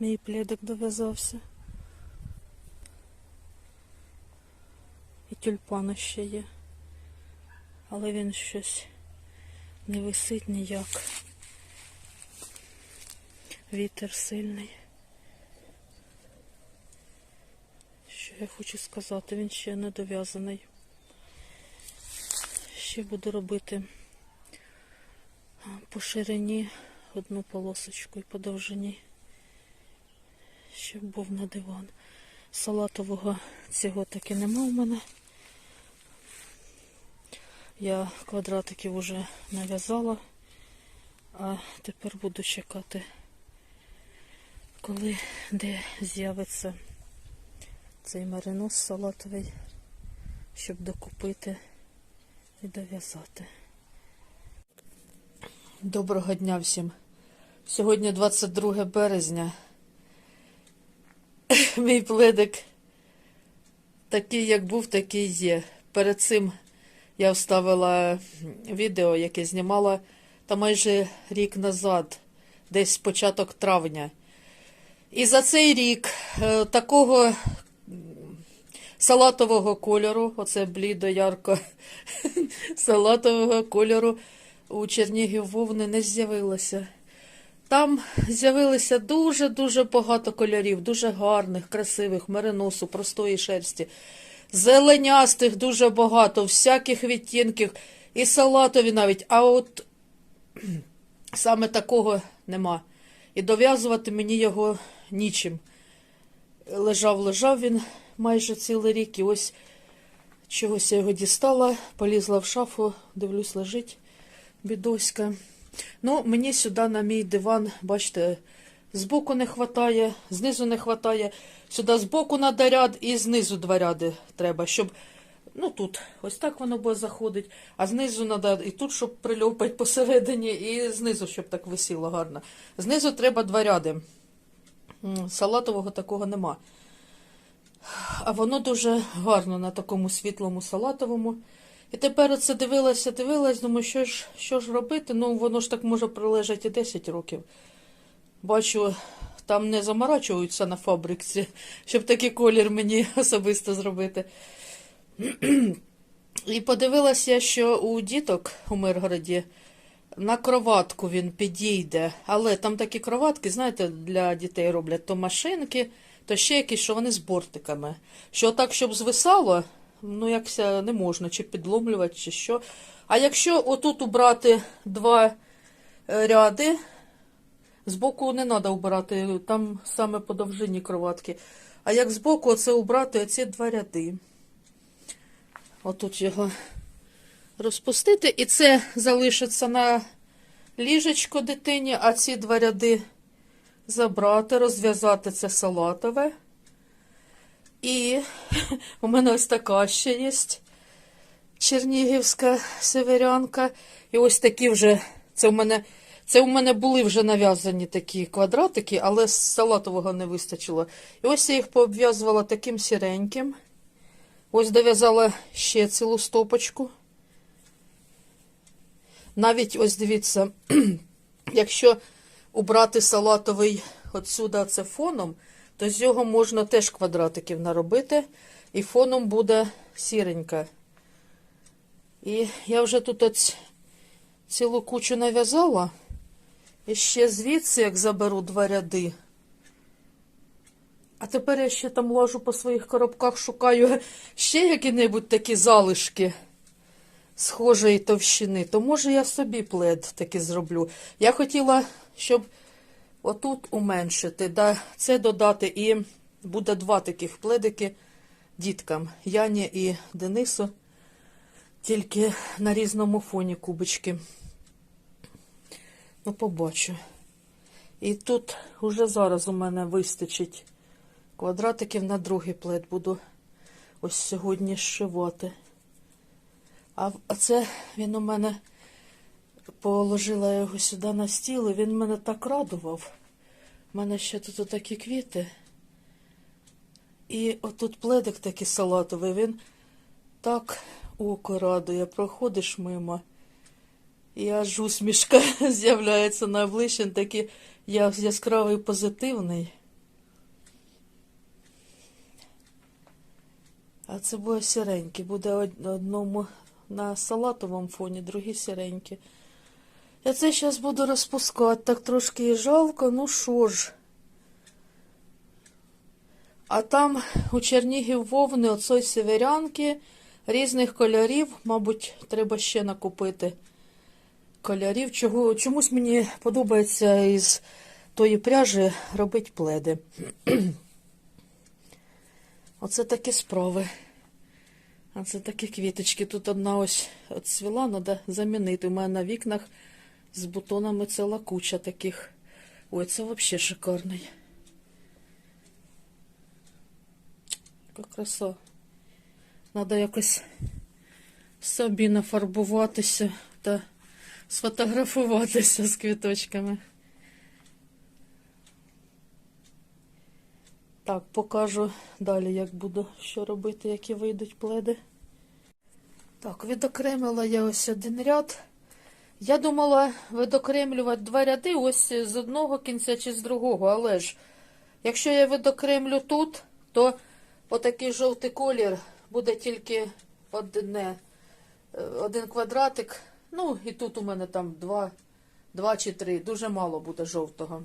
Мій плідок дов'язався. І тюльпан ще є. Але він щось не висить ніяк. Вітер сильний. Що я хочу сказати, він ще не дов'язаний. Ще буду робити по ширині одну полосочку і по довжині, щоб був на диван. Салатового цього таки нема у мене. Я квадратиків вже нав'язала, а тепер буду чекати, коли де з'явиться цей маринос салатовий, щоб докупити і дов'язати. Доброго дня всім. Сьогодні 22 березня. Мій пледик такий, як був, такий є. Перед цим я вставила відео, яке знімала та майже рік назад, десь початок травня. І за цей рік е, такого салатового кольору, оце блідо ярко салатового кольору у Чернігів вовни не з'явилося. Там з'явилося дуже-дуже багато кольорів, дуже гарних, красивих, мериносу, простої шерсті, зеленястих дуже багато, всяких відтінків, і салатові навіть. А от саме такого нема. І дов'язувати мені його нічим. Лежав, лежав він майже цілий рік, і ось чогось я його дістала, полізла в шафу, дивлюсь, лежить бідоська. Ну, мені сюди на мій диван, бачите, збоку не хватає, знизу не хватає. Сюди збоку надо ряд і знизу два ряди треба, щоб. Ну тут, ось так воно буде заходить, а знизу треба і тут, щоб прильопати посередині, і знизу, щоб так висіло гарно. Знизу треба два ряди. Салатового такого нема. А воно дуже гарно на такому світлому салатовому. І тепер оце дивилася, дивилась, думаю, що ж, що ж робити? Ну, воно ж так може пролежати і 10 років. Бачу, там не заморачуються на фабриці, щоб такий колір мені особисто зробити. І подивилася, що у діток у Миргороді на кроватку він підійде. Але там такі кроватки, знаєте, для дітей роблять то машинки, то ще якісь, що вони з бортиками. Що так, щоб звисало, ну якся не можна, чи підломлювати, чи що. А якщо отут убрати два е, ряди, збоку не треба убирати, там саме по довжині кроватки. А як збоку оце убрати оці два ряди. Отут його розпустити. І це залишиться на ліжечко дитині, а ці два ряди забрати, розв'язати це салатове. І у мене ось така ще є чернігівська северянка. І ось такі вже, це у мене, це у мене були вже нав'язані такі квадратики, але з салатового не вистачило. І ось я їх пообв'язувала таким сіреньким. Ось дов'язала ще цілу стопочку. Навіть ось дивіться, якщо убрати салатовий отсюда це фоном, то з його можна теж квадратиків наробити, і фоном буде сіренька. І я вже тут цілу кучу нав'язала. І ще звідси, як заберу два ряди. А тепер я ще там ложу по своїх коробках, шукаю ще які-небудь такі залишки схожої товщини. То може я собі плед таки зроблю. Я хотіла, щоб отут уменшити, це додати, і буде два таких пледики діткам Яні і Денису. Тільки на різному фоні кубочки. Ну, побачу. І тут уже зараз у мене вистачить квадратиків на другий плед буду ось сьогодні зшивати. А а це він у мене положила його сюди на стіл, і він мене так радував. У мене ще тут отакі квіти. І отут пледик такий салатовий, він так око радує, проходиш мимо. І аж усмішка з'являється на обличчі, такий яскравий позитивний. А це буде сіренький, буде одному на салатовому фоні, другий сіренький. Я це зараз буду розпускати, так трошки і жалко, ну що ж. А там у Чернігів вовни оцой северянки різних кольорів, мабуть, треба ще накупити кольорів. Чого, чомусь мені подобається із тої пряжі робити пледи. Оце такі справи. А це такі квіточки. Тут одна ось цвіла, треба замінити. У мене на вікнах з бутонами ціла куча таких. Ой, це взагалі шикарний. Яка краса. Треба якось собі нафарбуватися та сфотографуватися з квіточками. Так, покажу далі, як буду що робити, які вийдуть пледи. Так, відокремила я ось один ряд. Я думала видокремлювати два ряди ось з одного кінця чи з другого, але ж, якщо я видокремлю тут, то отакий жовтий колір буде тільки одне, е, один квадратик. Ну, і тут у мене там два, два чи три. Дуже мало буде жовтого.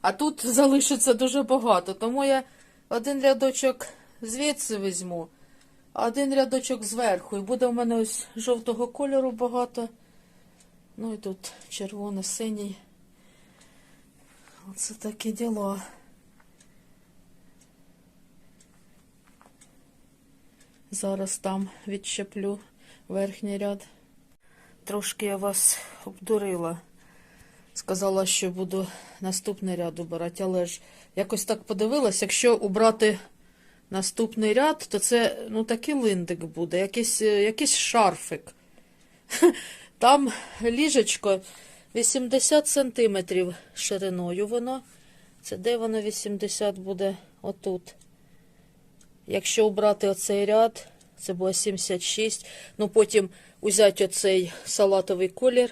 А тут залишиться дуже багато, тому я один рядочок звідси візьму, а один рядочок зверху. І буде у мене ось жовтого кольору багато. Ну і тут червоний, синій. Оце такі діла. Зараз там відщеплю верхній ряд. Трошки я вас обдурила. Сказала, що буду наступний ряд убирати, але ж якось так подивилась, якщо убрати наступний ряд, то це ну такий линдик буде, якийсь, е, якийсь шарфик. Там ліжечко 80 сантиметрів шириною воно. Це де воно 80 буде отут. Якщо обрати оцей ряд, це буде 76. Ну потім узяти оцей салатовий колір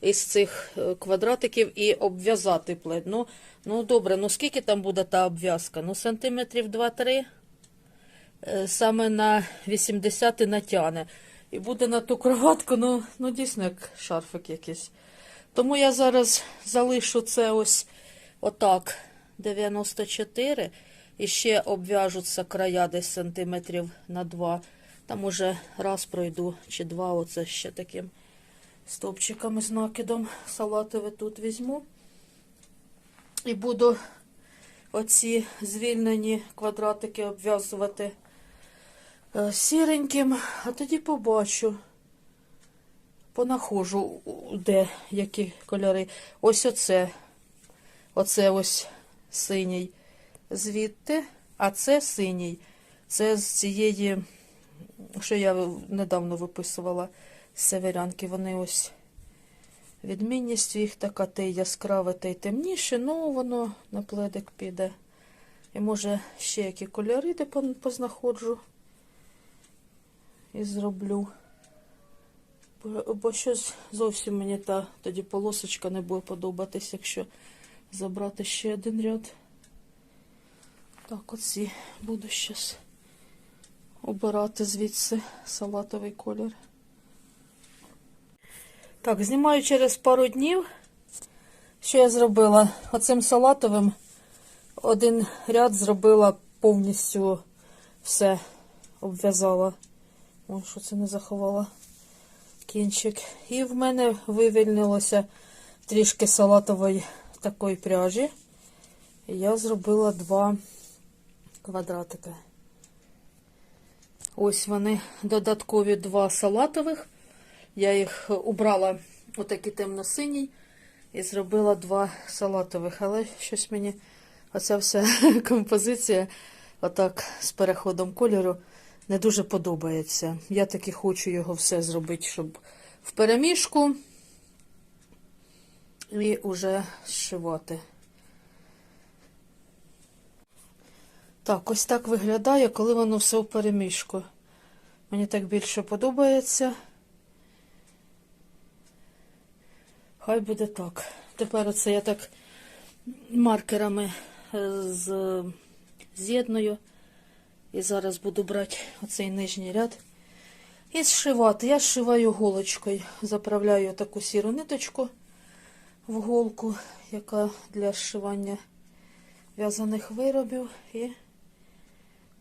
із цих е, квадратиків і обв'язати плед. Ну, ну добре, ну скільки там буде та обв'язка? Ну, сантиметрів 2-3. Е, Саме на 80 і натягне. І буде на ту кроватку, ну, ну дійсно як шарфик якийсь. Тому я зараз залишу це ось отак 94 і ще обв'яжуться края десь сантиметрів на 2. Там уже раз пройду чи два, оце ще таким стовпчиками з накидом салатове тут візьму. І буду оці звільнені квадратики обв'язувати сіреньким, а тоді побачу. Понаходжу, де які кольори. Ось оце. Оце ось синій звідти, а це синій. Це з цієї, що я недавно виписувала з северянки. Вони ось відмінність їх така, те яскраве, те й темніше, ну воно на пледик піде. І може ще які кольори де познаходжу і зроблю. Бо, щось зовсім мені та тоді полосочка не буде подобатись, якщо забрати ще один ряд. Так, оці буду щас обирати звідси салатовий колір. Так, знімаю через пару днів. Що я зробила? Оцим салатовим один ряд зробила повністю все обв'язала. Ой, що це не заховала кінчик. І в мене вивільнилося трішки салатової такої пряжі. Я зробила два квадратики. Ось вони додаткові два салатових. Я їх убрала отакий темно-синій і зробила два салатових. Але щось мені оця вся композиція, отак з переходом кольору, не дуже подобається. Я таки хочу його все зробити, щоб в переміжку і уже зшивати. Так, ось так виглядає, коли воно все в переміжку. Мені так більше подобається. Хай буде так. Тепер оце я так маркерами е, з- з'єдную І зараз буду брати оцей нижній ряд і зшивати. Я зшиваю голочкою. Заправляю таку сіру ниточку в голку, яка для зшивання в'язаних виробів. І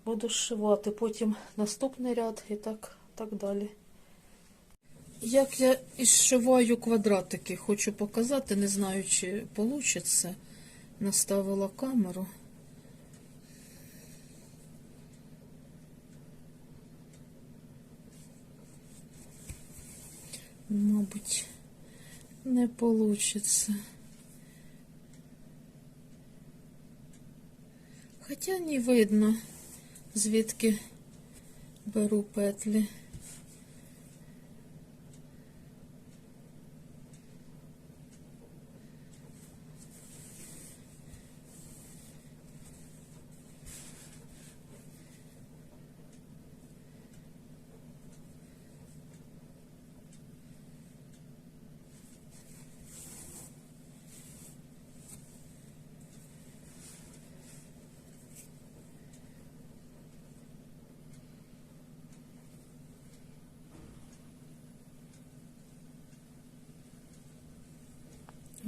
буду зшивати. Потім наступний ряд і так, так далі. Як я зшиваю квадратики, хочу показати, не знаю, чи вийде. Наставила камеру. Мабуть, не получится. Хоча не видно, звідки беру петлі.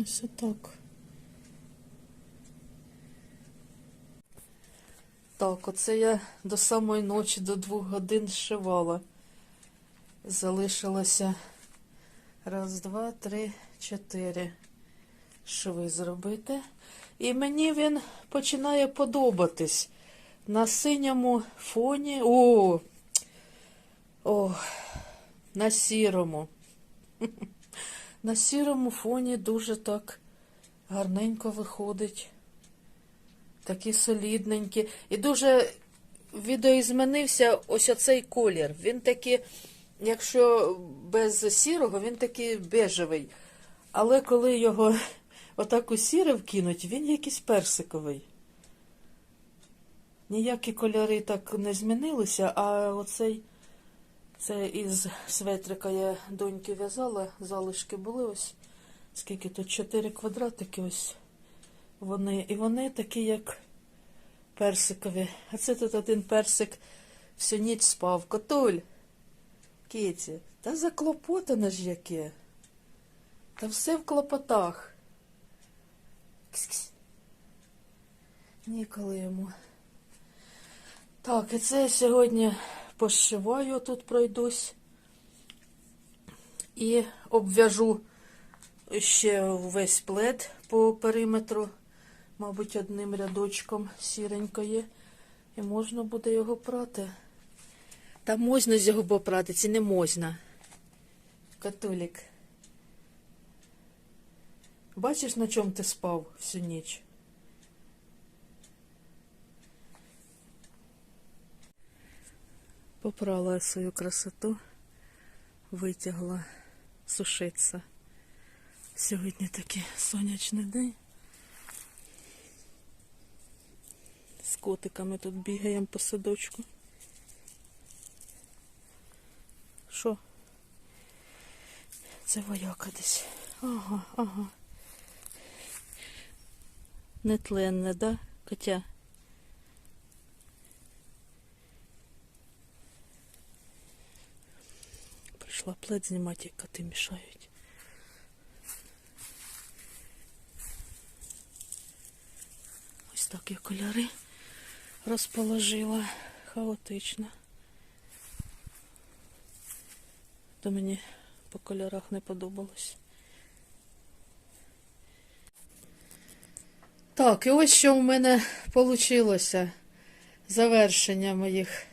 Ось так. Так, оце я до самої ночі, до двох годин зшивала. Залишилося раз, два, три, чотири шви зробити. І мені він починає подобатись. На синьому фоні. О! О! На сірому. На сірому фоні дуже так гарненько виходить. Такі солідненькі. І дуже відеоізменився ось оцей колір. Він такий, якщо без сірого, він такий бежевий. Але коли його отак у сіре вкинуть, він якийсь персиковий. Ніякі кольори так не змінилися, а оцей. Це із светрика я доньки в'язала, залишки були ось. Скільки тут? Чотири квадратики ось вони. І вони такі, як персикові. А це тут один персик всю ніч спав. Котуль. Кіті. Та заклопотане ж яке. Та все в клопотах. Кс-кс. Ніколи йому. Так, і це сьогодні пошиваю, тут пройдусь і обв'яжу ще весь плед по периметру, мабуть, одним рядочком сіренької, і можна буде його прати. Та можна з його попрати, це не можна. Католік. Бачиш, на чому ти спав всю ніч? Попрала свою красоту, витягла сушиться. Сьогодні такий сонячний день. З котиками тут бігаємо по садочку. Що? Це вояка десь. Ага, ага. Нетленне, да, котя? Прийшла плед знімати, як коти мішають. Ось так я кольори розположила хаотично. То мені по кольорах не подобалось. Так, і ось що в мене вийшло завершення моїх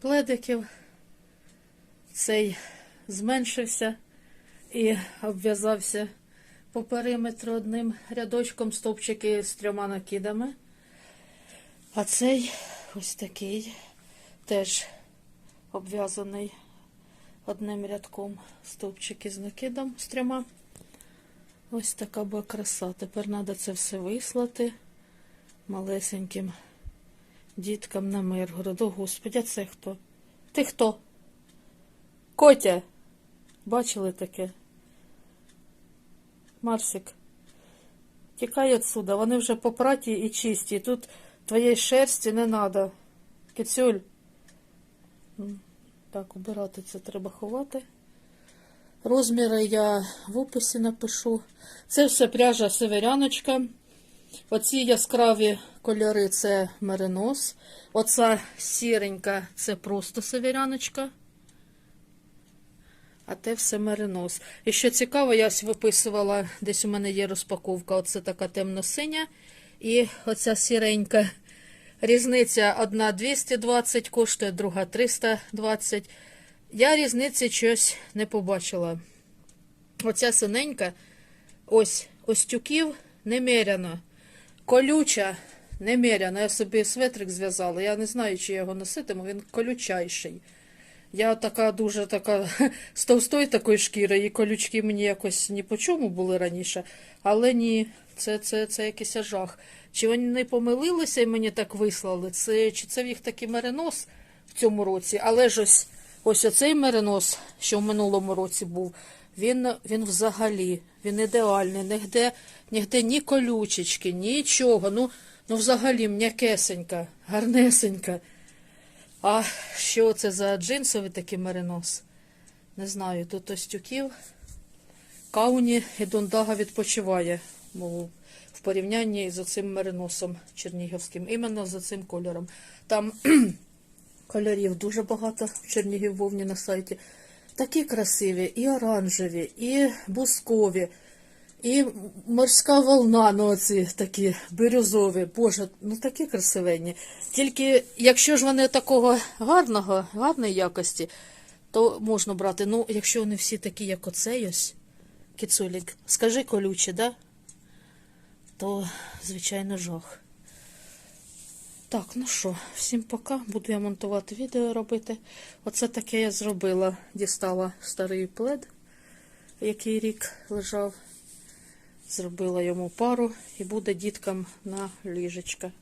пледиків. Цей зменшився і обв'язався по периметру одним рядочком стовпчики з трьома накидами. А цей ось такий теж обв'язаний одним рядком стовпчики з накидом з трьома. Ось така була краса. Тепер треба це все вислати малесеньким діткам на Миргород. О, Господи, а це хто? Ти хто? Котя, бачили таке? Марсик, тікай отсюда, вони вже попраті і чисті. Тут твоєї шерсті не треба. Кицюль. Так, убирати це треба ховати. Розміри я в описі напишу. Це все пряжа северяночка. Оці яскраві кольори це меринос. Оця сіренька це просто северяночка. А те все меринос. І що цікаво, я ось виписувала, десь у мене є розпаковка. Оце така темно-синя. І оця сіренька. Різниця одна 220 коштує, друга 320. Я різниці щось не побачила. Оця синенька, ось ось тюків немеряно. Колюча немеряно. Я собі светрик зв'язала. Я не знаю, чи я його носитиму, він колючайший. Я така дуже така з товстої такої шкіри, і колючки мені якось ні по чому були раніше. Але ні, це, це, це якийсь жах. Чи вони не помилилися і мені так вислали? Це, чи це в їх такий меринос в цьому році? Але ж ось, ось оцей меринос, що в минулому році був, він, він взагалі, він ідеальний. Нігде, нігде ні колючечки, нічого. Ну, ну взагалі м'якесенька, гарнесенька. А що це за джинсовий такий меринос? Не знаю, тут ось тюків. Кауні і Дондага відпочиває мов, в порівнянні з оцим мериносом чернігівським, іменно за цим кольором. Там кольорів дуже багато в Чернігів вовні на сайті. Такі красиві, і оранжеві, і бускові, і морська волна, ну оці такі бирюзові. Боже, ну такі красивенні. Тільки якщо ж вони такого гарного, гарної якості, то можна брати. Ну, якщо вони всі такі, як оцей ось, кіцулік, скажи колюче, да? то, звичайно, жах. Так, ну що, всім пока. Буду я монтувати відео робити. Оце таке я зробила. Дістала старий плед, який рік лежав. Зробила йому пару і буде діткам на ліжечка.